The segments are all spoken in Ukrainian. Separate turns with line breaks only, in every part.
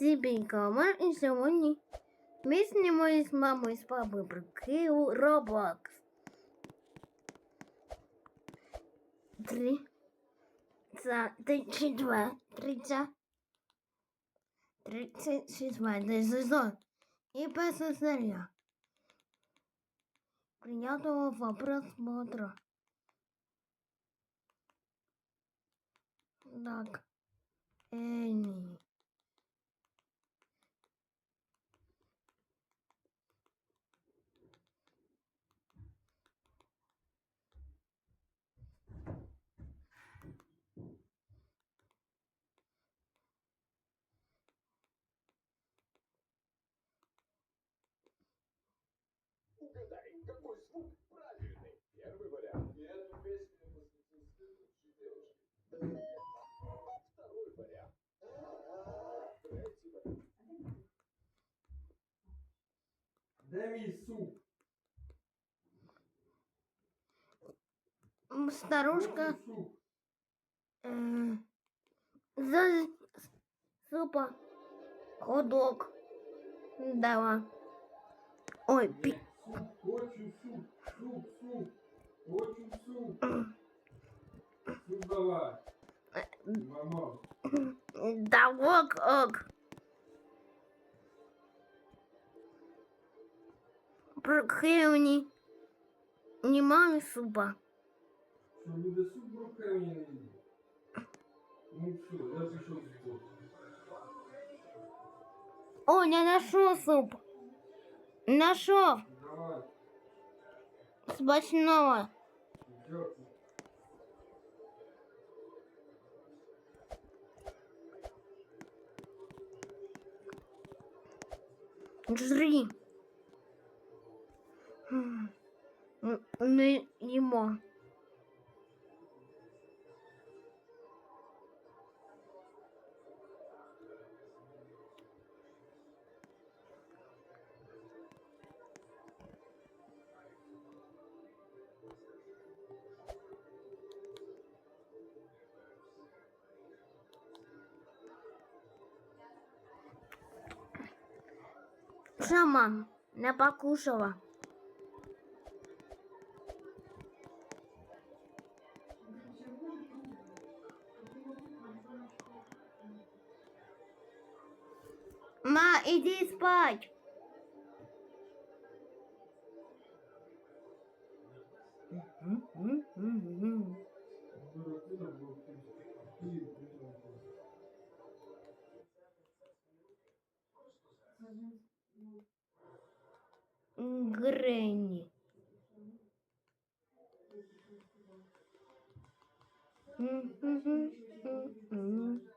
Ціпенька, ми і сьогодні ми знімаємо з мамою і з папою про Київ Roblox. Три. Це тридцять два. Тридцять. Тридцять четвертий сезон. І перша серія. Приятного просмотра. Так. Ені.
Мій суп?
Старушка.
Суп.
Е, за супа ходок дала. Ой.
Суп, хочу суп, суп, суп. Хочу суп. Суп давай. Мама.
да ок, ок. Прохилені. Немає супа.
Що буде суп брокколи не їде? Ну все, я пішов з боку.
О, я нашов суп. Нашов.
Давай,
Смачного.
дякую.
Жри. М, м, Не їмо. Мам, не покушала? Ма, иди спать.
Дорогу на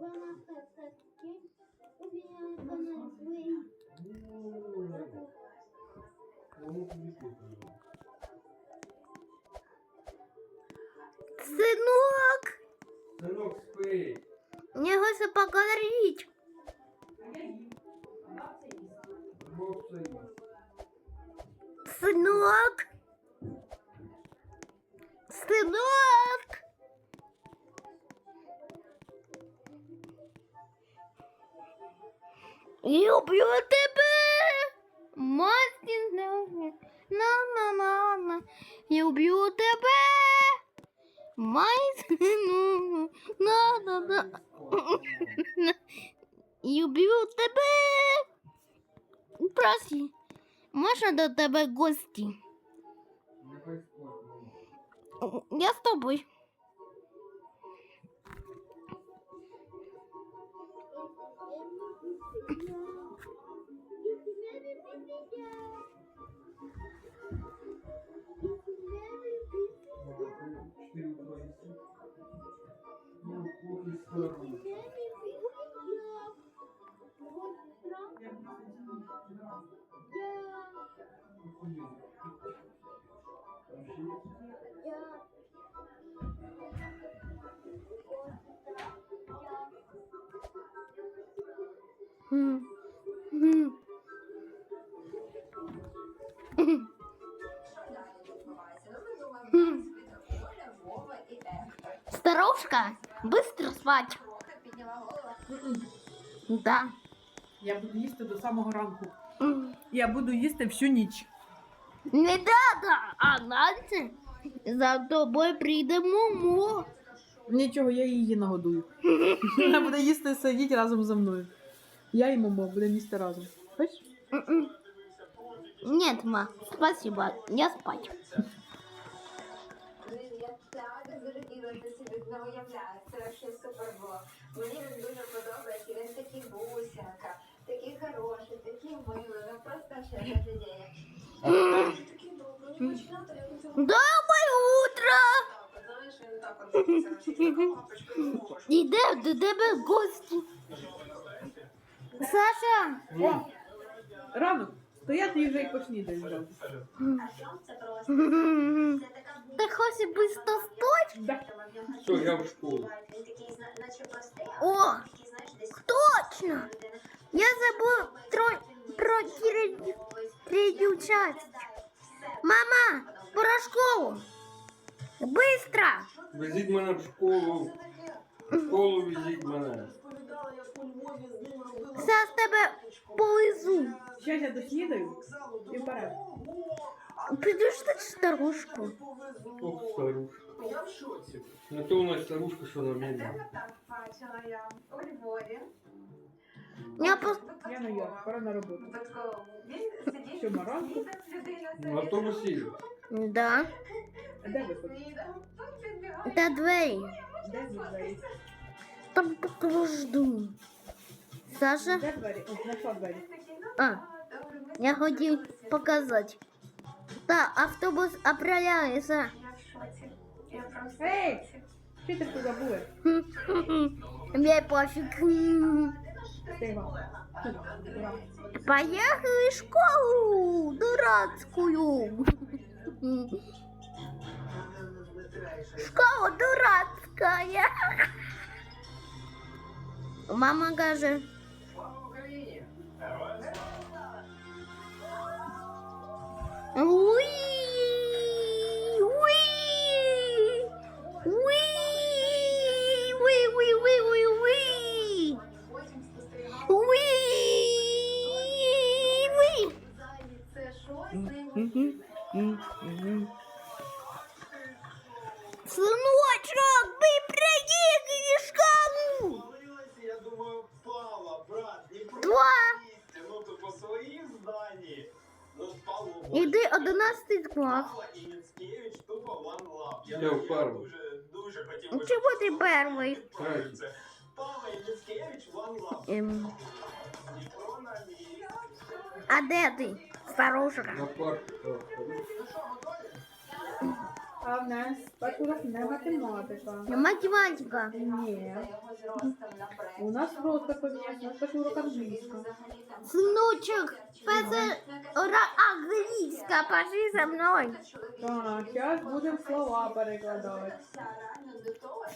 боку. Хліб, хліб.
Гренни.
Кому тобі купили?
Сынок,
Синок, спи.
мне хочется поговорить.
Мовця їсть.
Сынок. Сынок. Люблю тебе. Мастін, на на на на Люблю тебе. Мастін, на на на Люблю тебе. Прости. Можна до тебе гості? Я з тобою.
Ya.
Gitmedi mi diye? Старушка, быстро спать. Да.
Я буду їсти до самого ранку. Я буду їсти всю ніч.
Не надо, а Настя за тобою прийде Момо.
Нічого, я її нагодую. Вона буде їсти сидіти разом зі мною. Я і мамо будемо їсти разом.
М-м. Нет, ма, спасибо, я спать.
Не уявляєш. Це вообще супер було. Мені він дуже подобається. Він такий бусинка, такий хороший, такий милий. Ну просто ще хотіла.
Доброе утро! Іде до тебе в гості. Саша,
О, ранок. Стояти і вже й поснідаю.
А що це просто? Це така
хочеш быстро спать?
Да.
Все, я в школу.
Він такий, зна- наче простий, а
О,
такий, знаєш, десь
точно!
людина.
Я забув про, про третю, третю часть. Мама, про школу. Быстро!
Везіть мене в школу. В школу везіть мене.
Зараз тебе полизу.
Щас я доснідаю і вперед.
Підожди старушку.
Ох, старушка.
Я в шоці.
Не то у нас старушка, що на мене.
Тебе так бачила я у Львові.
Я пос...
Я на йог, пора на роботу.
Випадково. Він сидить,
Що, Маранку?
снідав людина
В автобусі.
Да.
Де ви тут?
Снідав. Тут підбігає.
Та двері.
Де ви двері?
Там подожду. Саша,
Де двері? О, знайшла двері.
Такий, ну,
А,
добре, ми
я хотів
спілкуємося.
показати. Та, автобус оправляється.
Я в шоці. Я просто
Ей!
в шоці.
Що ти тут забули?
Мне пофиг.
Стига. Ура.
Поехали в школу дурацкую. Школа дурацкая. Мама каже,
Слава Україні!
уи, уи, Сыночок, мы школу!
Повалилася, я думаю, впала, брат, не
Два.
ну то по своїй здані. Ну впало.
Іди 11 клас.
Павла і Міцкевич тупо one love.
Я
Я,
в перший.
дуже, дуже хотів би, щоб
ти перший?
підтвердив і Міцкевич one love.
Ем,
на
а де ти, старушка?
На парк.
Ну що, готові?
А в нас так урок не математика.
Математика.
Ні.
За його зростом на проєкті.
У нас просто поміняється, у нас так урок англійського.
Взагалі там
Сыночек, это ура английская, пошли со мной.
Так, зараз будемо слова перекладати.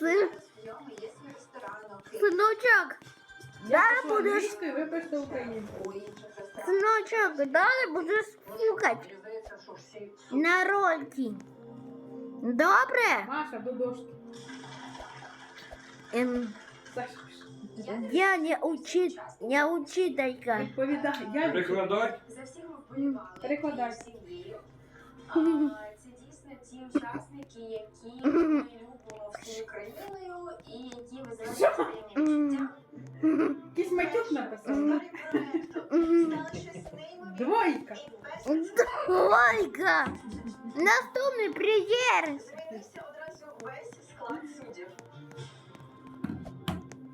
Сын- Сыночок,
Я
Да,
пишу
будеш.
англійською, ви Пишете
далі будеш слухать на рольки. Добре?
Маша, до дошки.
Ем, я не учи, не учителька.
відповідай. Я
Перекладати?
За всіх ми вболівали.
Перекладай.
всі вірю. А, Це дійсно ті учасники, які ми любимо всією країною і які визивають своїм життям.
якийсь матюк написав.
Мгм.
так?
Мгм.
Двойка.
Ольга, наступний приєр.
З'явився одразу весь склад суддів.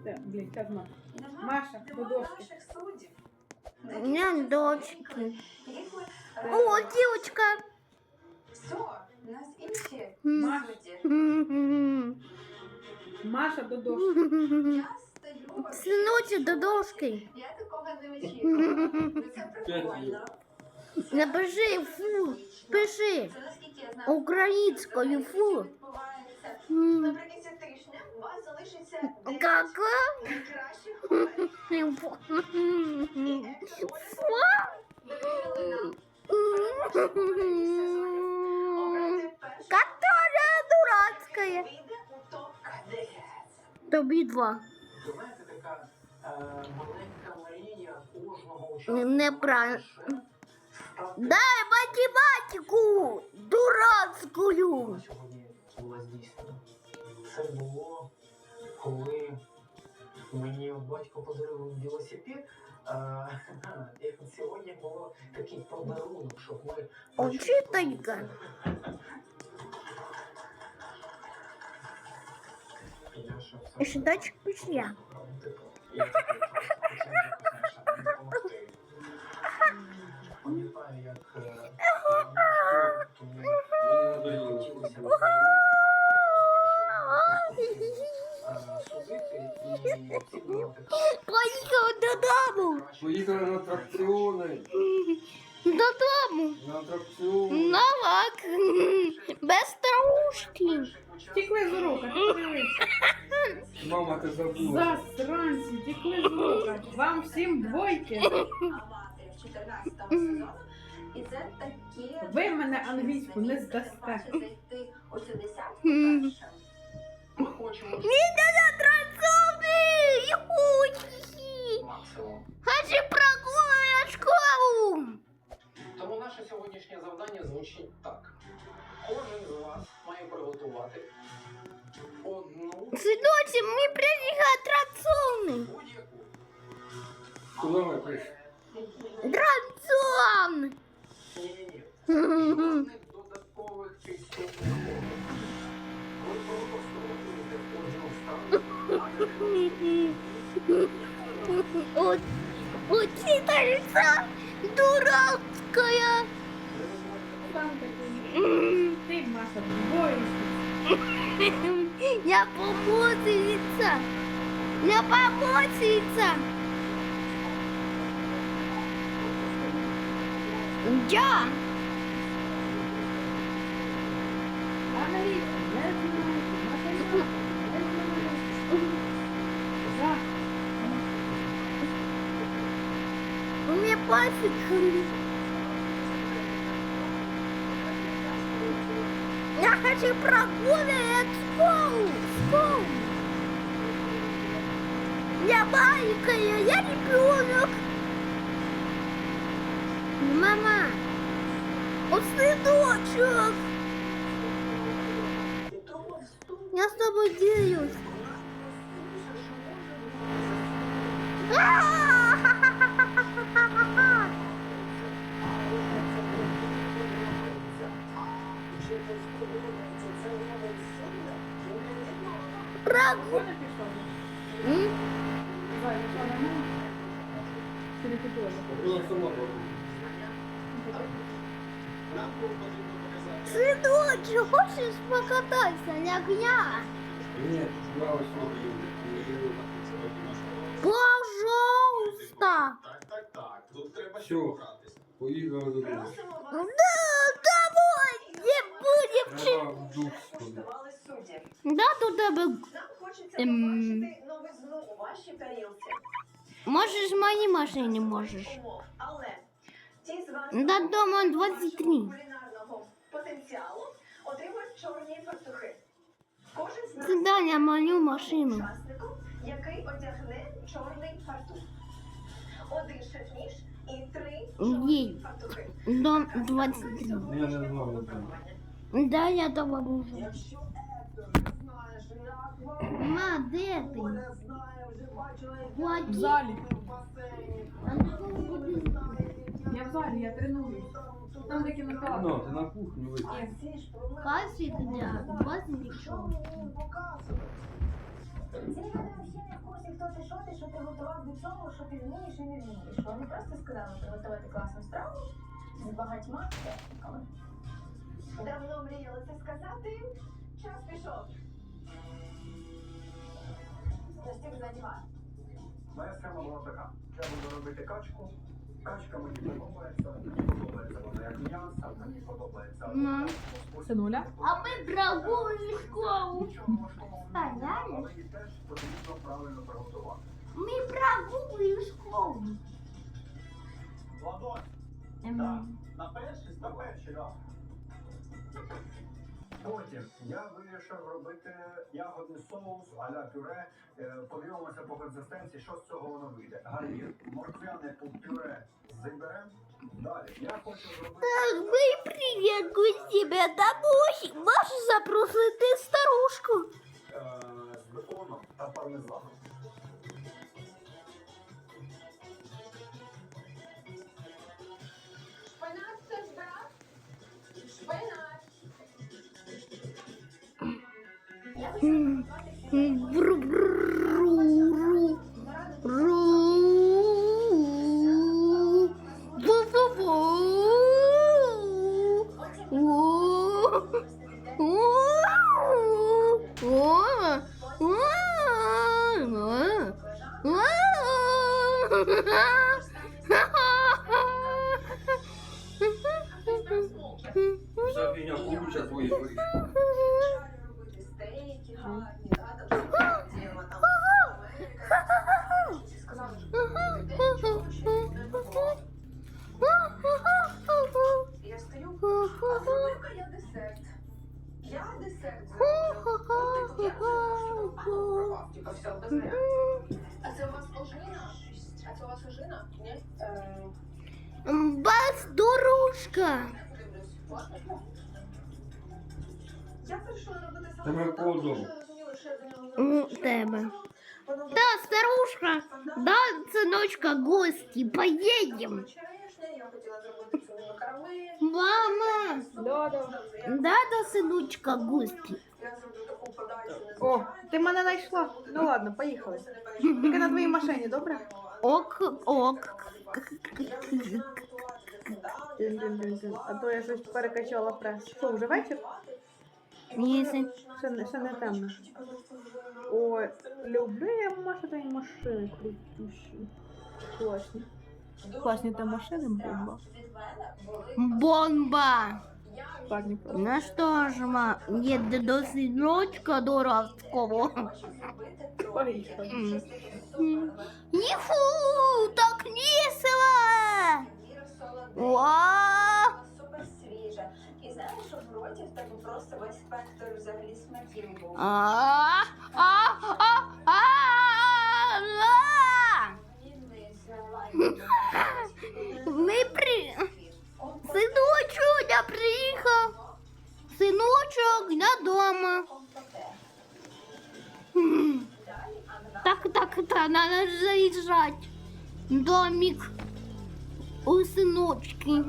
Так, блін, зараз Маша.
Нема,
Маша,
нема
до дошки.
наших суддів.
У мене дочки.
Їх ми, е,
О, дівчинка.
Все, у нас інші
Маша. Маша, до дошки.
Я стою. вообще-
до дошки.
Я такого не очікувала. Ну, Це прикольно.
Напиши фу. Пиши
Це наскільки я знаю.
українською фу.
відбувається.
М,
Наприкінці тижня у вас залишиться 10
Кака?
найкращих команд.
Которая Тобі два. Неправильно. Дай математику
сьогодні. Це було, коли мені батько подарував велосипед. А, сьогодні було такий подарунок, щоб ми
Учителька.
І оцінювати
Поїхав додому.
Поїхали на атракціони.
Додому.
На
лак. Без травушки.
Тікли з урока.
Мама, ти забула.
Засранці, тікли з урока. Вам всім двойки.
14 сезону. І це такі...
Ви мене англійську не здасте.
Ніде на трансові. Хочу прогулювати школу.
Тому наше сьогоднішнє завдання звучить так. Кожен з вас має приготувати одну
Синочек, ми приїхали атракціони.
будь-яку
Куди ми прийшли?
Атракціон.
ні-ні-ні. Жодних додаткових кроків. Ви просто готуєте одну ставку, а не
У- Учительница дурацкая.
Ты. Маша, двоєчка.
Я помощница. Я помощница. Я. Я хочу прогуливать школу. Школу. Я маленькая, я ребенок. Мама, он сыночек. Я с тобой делюсь. А-а-а-ха-ха-ха-ха-ха.
Показати.
Сыночек, хочешь покататься, лягня?
Ні, я ось люблю.
Пожалуйста.
Так, так, так. Тут треба ще погратися.
Поїхали додому.
Вас
Да,
Треба в душ сходити.
Да, до тебе.
Нам хочеться
Ем.
побачити новизну у вашій тарілці.
Можеш в моїй машині, можеш.
Умов. Але ті з вас,
Да, дома 23.
кулінарного потенціалу, отримують чорні фартухи. Кожен з нас
Це Даня мою машину.
який одягне чорний фартух. Один шеф-ніж і три
Їй.
чорні фартухи.
Дом 23.
Я не знаю, де.
Да, я дома буду.
Якщо Ектор знаєш, як
Ма, де ти?
не знає, вже бачила, як
В залі.
в басейні.
А на кого ти?
Я в залі, я тренуюсь. Там де кінотеатр.
Ну, ти на кухню вийди.
Є.
Касі для 20 нічого.
Ці люди взагалі не в курсі, хто ти, що ти, що ти готував до цього, що ти вмієш і не вмієш. Вони просто сказали приготувати класну страву з багатьма техніками. Давно мріяли це сказати. Час пішов. Застіг задівати.
Моя схема була така. Я буду робити качку. Качка мені подобається, мені подобається вона як м'ясо, мені подобається.
Ну.
Синуля?
А ми прогулюємо школу.
Нічого важкого в
Так,
але її теж потрібно правильно приготувати.
Ми прогулюємо школу. Ем,
На перший, на перший, да. Потім я вирішив робити ягодний соус а-ля пюре. Е, Подивимося по консистенції, що з цього воно вийде. Гарнір, морквяне пюре заберемо. Далі. Я хочу зробити.
Ви привіт, гості, домой. Можеш запросити старушку.
е, з беконом та пармезаном.
Я хочу А це у вас ожина? А це у вас ожина? Ні? Е,
Бас дорожка.
Дивлюсь. Можна? Я вирішила робити
Тебе
саме
по дому.
тому що я розуміла, що я до нього
У
зроблю.
тебе.
Воно вже
Да, старушка.
стандартне.
Да, сыночка, гости, поедем.
Вчорашнє я хотіла зробити це макарони.
Мама.
Да, да.
Да, да, сыночка, гости.
Я зроблю таку подачу
О, ти мене знайшла. Ну ладно, поїхали. Тільки на твоїй машині, добре?
Ок, ок.
Дин-дин-дин-дин. А то я щось перекачала прес. Що, вже вечір?
Ні,
Ще не, ще не темно. Ой, люблю я Маша твої машини крутющі. Класні. Класні та машини, бомба.
Бомба.
Парні просто.
Ну что ж, ма, нет до сыночка дурацкого.
Поїхали.
Ифу, так весело. Вау.
Супер свіжа. І знаєш, що в роті в тебе просто весь спектр взагалі смаків був.
А, а, а, а, а. Ми при... Синочок, я приїхав. Синочок, я дома. Так, так, так, надо заїжджати. Домик у синочки.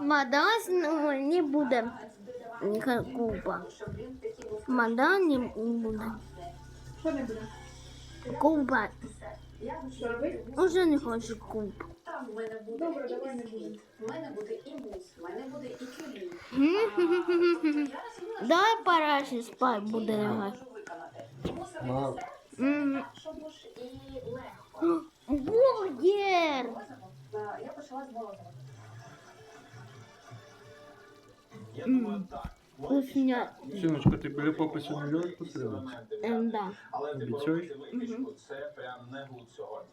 Мадас ну, не буде. Купа. Мада не буде.
Що не буде?
Купа.
Що робити?
Уже не хочу.
Там в мене буде
Добре, давай не будемо.
мене буде і мус, в мене буде і кюлі.
Давай пора ще спати буде лягати.
Мам.
Бургер!
Е, Я почала з морозива.
Я думаю, так.
Вкусня.
Синочка, ти біля попи сьогодні льот посередині?
Ем, да.
Але
Обіцяй?
випічку це прям не гуд сьогодні.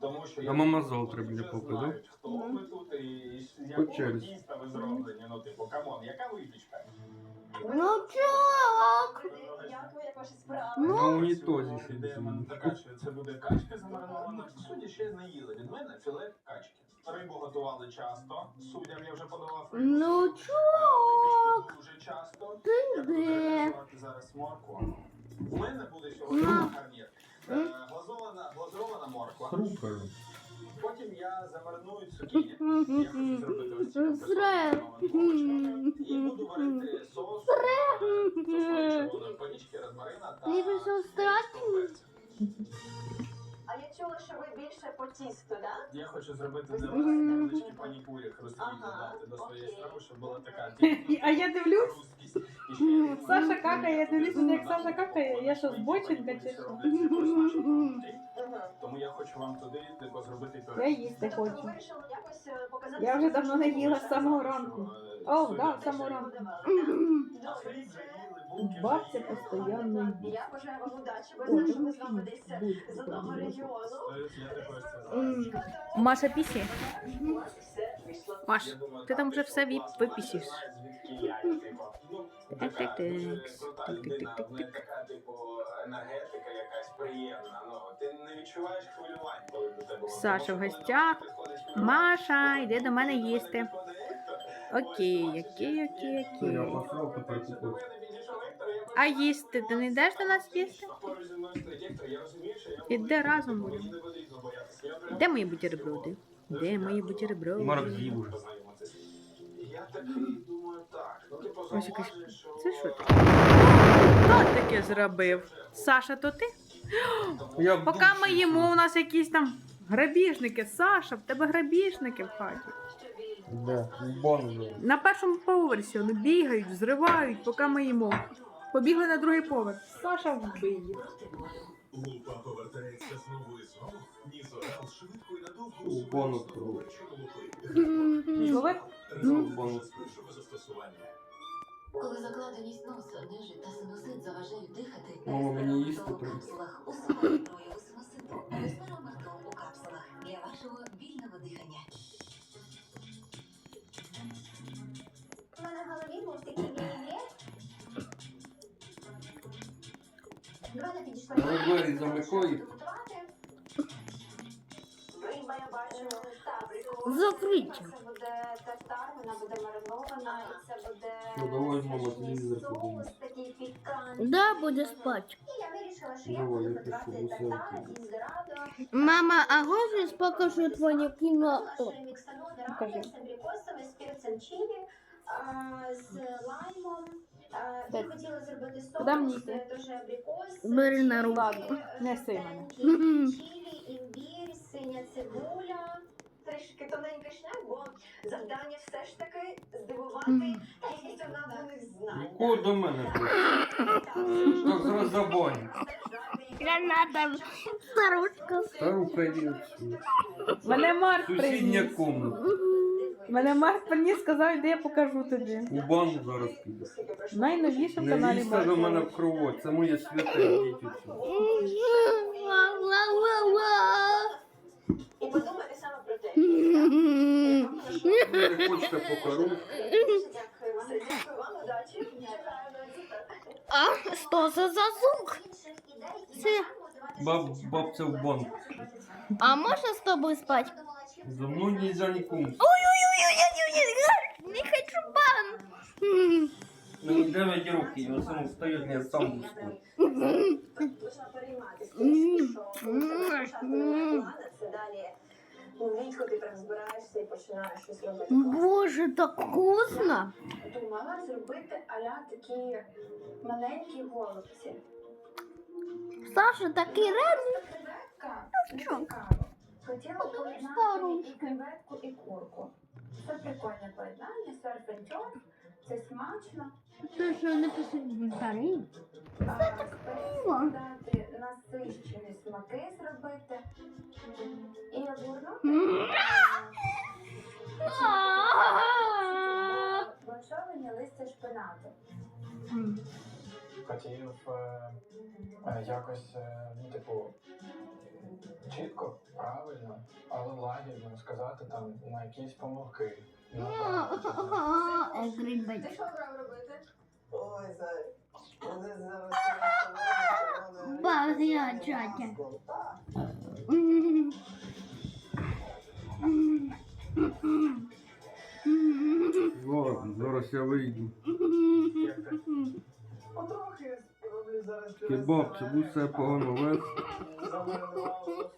Тому що
А мама завтра да?
знають, хто ви тут і з
По
якого ви зроблені. Ну, типу, камон, яка випічка?
Ну чок!
Як ви, як ваші справи?
Ну.
На унітозі
в така, що це буде качка замаринована. Судді ще не їли від мене філе качки. Рибу готували часто. Суддям я вже подавав рибу.
Ну чок!
Дуже часто.
Ти
Я буду
де?
зараз моркву. У мене буде сьогодні гарнір. Е, Глазована, глазована морква. Потім я замариную цукіні. Я хочу зробити ось ці І буду варити соус сосної червоної порічки, розмарина та
Ти прийшов страшно?
Я чула, що ви більше по тісту, так?
Я хочу зробити
Мгм.
невеличкі панікурі хрусткі додати до своєї страви, щоб була така
А я дивлюсь, Саша какає, я дивлюсь, як Саша какає. Я що, збочинка чи що?
Тому я хочу вам туди типу, зробити
я їсти
Тобто
хочу.
е.
Я вже давно не їла з самого ранку.
е,
О, да, з самого ранку.
Хліб
Бабця постійно їсть.
Я бажаю вам удачі, бо знаю, що ми з вами десь з одного регіону.
Маша пісі. Маш, ти там вже все випісиш.
Так,
так, так.
Не така, типу, енергетика якась приємна. Ну, ти не відчуваєш хвилювань, коли до тебе.
Саша в гостях. Маша, йди до мене їсти. Окей, окей, окей, окей. А їсти ти не йдеш до нас їсти? Іди разом будемо. Де мої бутерброди? Де мої бутерброди?
Марк з'їв уже.
Ось якась- Це що таке? Хто таке зробив? Саша, то ти?
Я
Поки ми їмо, у нас якісь там грабіжники. Саша, в тебе грабіжники в хаті.
Да, бомжу.
На першому поверсі вони бігають, взривають, поки ми їмо. Побігли на другий поверх. Саша вбиє.
Лупа повертається знову і знову. Ніс Орел швидко і надовго
У
усуває
бонус
свою
круг.
причину лупи.
м,
Зловик?
Результат
бонус.
першого застосування.
Коли закладеність носа, нежить та синусит заважають дихати,
Мама, мені їсти
капсулах усуває прояви синуситу. Респіратору у капсулах для вашого вільного дихання.
У мене в голові був такий
двері замикаю.
Риба, я бачу, паприку.
Закриті.
Це буде тартар, вона буде маринована, і це буде
Ну, давай, мама, телевізор подивимось.
такий пікантний.
Да, буде спати.
І я вирішила, що я
Давай,
буду
я пишу,
тартар із дорадо.
Мама, а можеш покажу твоє кіно? О,
Міксану
Покажи.
дорадо з абрикосами, з перцем чилі, а, з лаймом. Я хотіла зробити соус,
Куди мені
це
йти?
теж абрикос.
Бери на руку.
Неси мене.
Чилі, імбір, синя цибуля. Трішки тоненький шлях, бо завдання все ж таки здивувати
Мгм.
кількістю наданих знань.
Кого до мене? Так зараз забонь.
Граната, старушка.
Стару прийди.
Мене Марк
Сусідня
приніс.
комната.
Мене Марк приніс, сказав, де я покажу тобі.
У банк зараз піде.
В найновішому каналі
Невіста до мене
Марк.
в кровать. Це моє святе.
Ва-ва-ва-ва.
І подумати
не хочете.
А що за звук? Це.
Баб, бабця в банк.
А можна з тобою спати?
За мною нельзя нікому.
Ой-ой-ой, не хочу бан. М.
Мені 9 років, я сам встаю, я сам буду спати.
Далі влітку ти прям збираєшся і починаєш щось робити.
Боже, так вкусно.
Думала зробити аля такі маленькі голубці.
Саша, такий рад.
Креветка
Ну, що?
цікаво. Хотіла поєднати
стару.
і креветку, і курку. Це прикольне поєднання, серфентьор, це смачно.
Це що написано старий?
Це так дати насичені смаки зробити. І обгорнути бланшовані листя шпинату.
Хотів е, е, якось, е, ну, типу, чітко, правильно, але лагідно сказати там на якісь помилки.
Е,
робити?
Ой, зай. Вони зараз
Багрячатя.
Ладно, зараз я вийду.
Потрохи роблю зараз
Кебаб, це буде все погано вес.
Замаринував.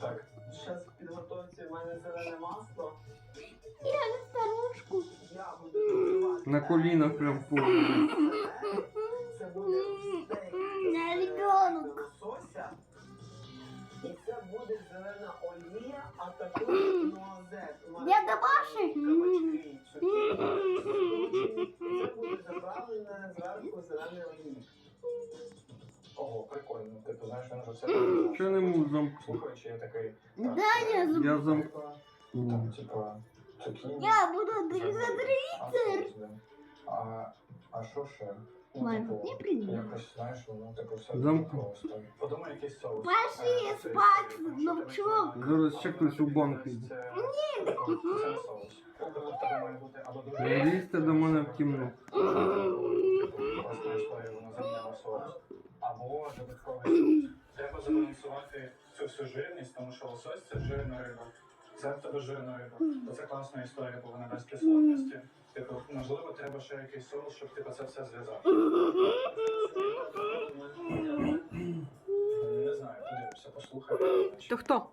Так.
Зараз в підготовці в мене зелене масло.
Старушку.
Я буду готувати.
На колінах прям повні.
Це буде стейк.
На
з
ребенок.
лосося. І це буде зелена олія, а також нуазет.
Дядя Паші?
Кабачки, цукіні. Це буде заправлене зверху зеленою олією.
Ого, прикольно. Типу, знаєш, він вже все
Що не можу замкнути?
Слухаючи, я такий.
Да, я з-
Я зам...
Типа, там, типа, цукіні.
Я буду дрізати.
А, що це? А, а що ще? Ну,
Мам,
типу,
не приїду.
Якось, знаєш, воно типу все
Замку.
просто. Подумай якийсь соус.
Пошли
Е, це
спать,
історія, тому що
внучок.
ти не
Зараз ще хтось у банк йде.
Це- це соус. Тобто в тебе має бути або дуже
Лізьте до мене в кімнату.
Класна історія, вона заміняла соус. Або додатковий соус. Треба забалансувати цю всю жирність, тому що лосось це жирна риба. Це в тебе жирна риба. Це класна історія, бо вона без кислотності. Типу, можливо, треба ще якийсь соус, щоб типу, це все зв'язати. Не знаю, подивимося, послухай.
То хто?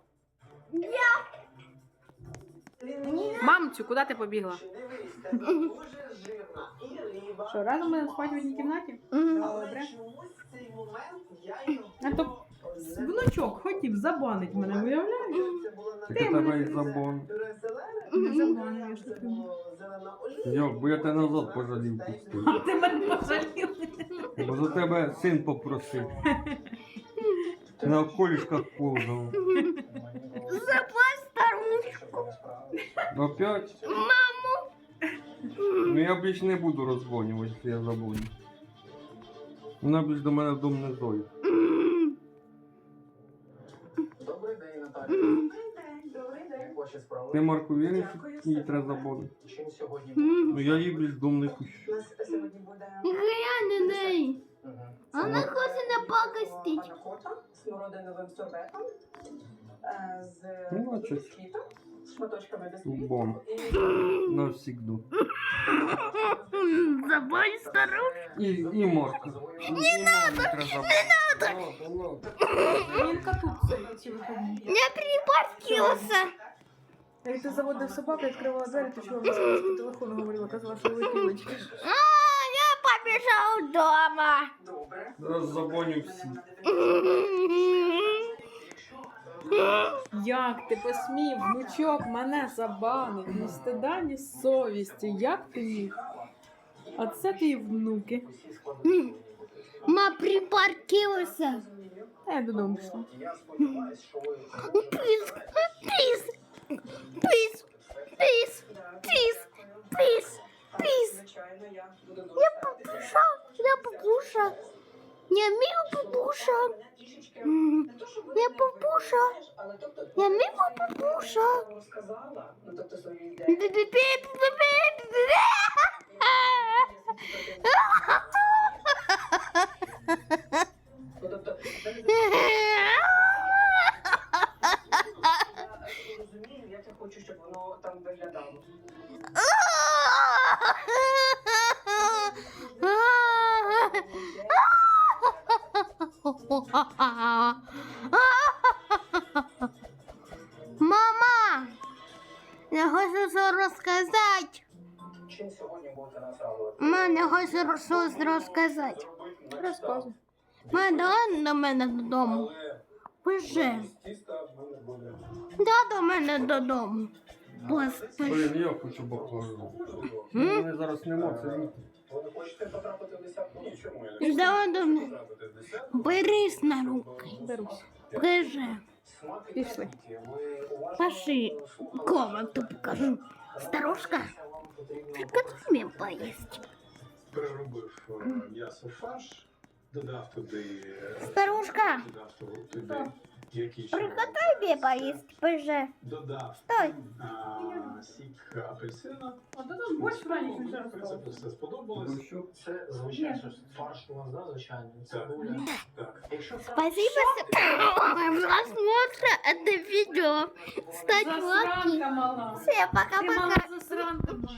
Мамцю, куди ти побігла?
Дивись, тебе дуже жирна і риба.
Що, разом будемо спати в одній кімнаті?
Але
Добре.
чомусь в цей момент я його...
А то Внучок хотів забанить мене, уявляєш?
На
Так тебе і забон.
Не забанив, я ж таки.
було зелена олія.
Йо, бо я тебе назад пожалів пустив.
Ти мене пожалів.
Бо за тебе син попросив. Ти на колішках повзав.
Запас старушку.
Опять? Маму! Ну я більш не буду розгонювати, якщо я забуду. Вона більш до мене в дом не зоє.
Добрий день, Наталя.
Добрий день, добрий день.
Як ваші справи?
Ти Марко віриш, що її треба забути?
Чим сьогодні?
Ну я її більш в пущу.
У нас сьогодні буде.
Мгм.
Вона хоче напакостить.
панакота з смородиновим сорбетом, е, з
Ну, бачиш.
бісквітом, з шматочками бісквіту.
Бом.
і-
Навсігду.
Забай старушку.
І, і Марко. Не надо, не надо.
Мінка тут сидить ці виходні.
Я перепаркился.
Як ти заводив собаку, відкривала двері, то чого вона по телефону говорила, казала, що ви дівчинки.
А, я побежал дома.
Добре.
Зараз забоню всі.
Як ти посмів, внучок, мене забанив, ні стида, ні совісті. Як ти міг? А це твої внуки.
Ма припаркился.
Та я додому пішла.
Пис, пис, пис, пис, пис, пис, пис.
Звичайно, я буду
Я покушал, я покушал. Я мил покушал.
Мене трішечки
М,
не то, щоб ви
Я
не тобто
Я мимо
свої
покушав.
Розказуй.
Мам, давай до мене додому. Пиши. Да до мене додому.
Блін, я хочу баклажу. У мене зараз нема, це.
Ви не хочете потрапити в десятку? Ні, чому я не
І давай до мене. Берись на руки.
Берусь.
Пиши.
Пішли.
Пошли. Комнату покажу. Старушка,
вам потрібно
как?
Переробив м'ясо фарш, додав туди. е,
Старушка,
Додав ту- туди якісь.
приготовь мне поесть. Пиши.
Додав
Стой.
а, сік апельсина.
А то там борщ раніше вже
В принципі, все сподобалось.
Ну що?
Це звичайно фарш у вас, да, звичайно. Цибуля.
Так.
Якщо це
Спасибо за просмотр это видео. Ставь лайки.
Засранка мала.
Все,
Ти
пока-пока.
мала засранка. Маша.